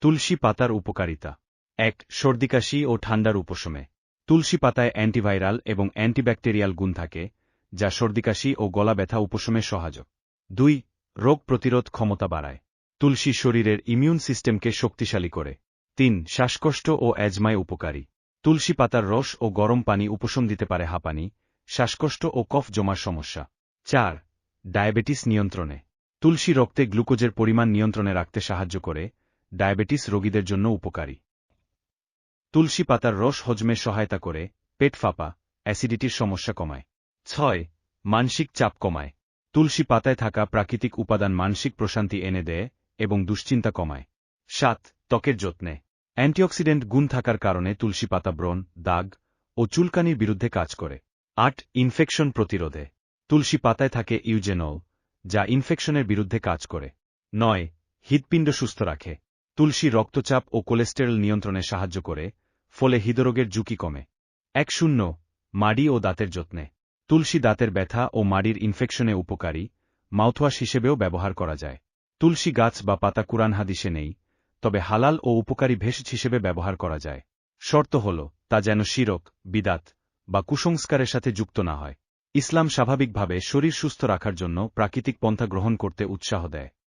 তুলসী পাতার উপকারিতা। এক, সর্দিকাশি ও ঠান্ডার উপশমে। তুলসী পাতায় অ্যান্টিভাইরাল এবং অ্যান্টিব্যাকটেরিয়াল গুণ থাকে, যা সর্দিকাশি ও গলা ব্যথা উপশমে সহায়ক। দুই, রোগ প্রতিরোধ ক্ষমতা বাড়ায়। তুলসী শরীরের ইমিউন সিস্টেমকে শক্তিশালী করে। তিন, শ্বাসকষ্ট ও অ্যাজমায় উপকারী। তুলসী পাতার রস ও গরম পানি উপশম দিতে পারে হাঁপানি, শ্বাসকষ্ট ও কফ জমার সমস্যা। চার, ডায়াবেটিস নিয়ন্ত্রণে। তুলসী রক্তে গ্লুকোজের পরিমাণ নিয়ন্ত্রণে রাখতে সাহায্য করে ডায়াবেটিস রোগীদের জন্য উপকারী। তুলসী পাতার রস হজমে সহায়তা করে, পেট ফাঁপা, অ্যাসিডিটির সমস্যা কমায়। ছয়, মানসিক চাপ কমায়। তুলসী পাতায় থাকা প্রাকৃতিক উপাদান মানসিক প্রশান্তি এনে দেয় এবং দুশ্চিন্তা কমায়। সাত, ত্বকের যত্নে। অ্যান্টিঅক্সিডেন্ট গুণ থাকার কারণে তুলসী পাতা ব্রণ, দাগ ও চুলকানির বিরুদ্ধে কাজ করে। আট, ইনফেকশন প্রতিরোধে। তুলসী পাতায় থাকে ইউজেনল, যা ইনফেকশনের বিরুদ্ধে কাজ করে। নয়, হৃৎপিণ্ড সুস্থ রাখে। তুলসী রক্তচাপ ও কোলেস্টেরল নিয়ন্ত্রণে সাহায্য করে, ফলে হৃদরোগের ঝুঁকি কমে। এক শূন্য, মাড়ি ও দাঁতের যত্নে। তুলসী দাঁতের ব্যথা ও মাড়ির ইনফেকশনে উপকারী, মাউথওয়াশ হিসেবেও ব্যবহার করা যায়। তুলসী গাছ বা পাতা কুরআন হাদিসে নেই, তবে হালাল ও উপকারী ভেষজ হিসেবে ব্যবহার করা যায়। শর্ত হল, তা যেন শিরক, বিদাত বা কুসংস্কারের সাথে যুক্ত না হয়। ইসলাম স্বাভাবিকভাবে শরীর সুস্থ রাখার জন্য প্রাকৃতিক পন্থা গ্রহণ করতে উৎসাহ দেয়।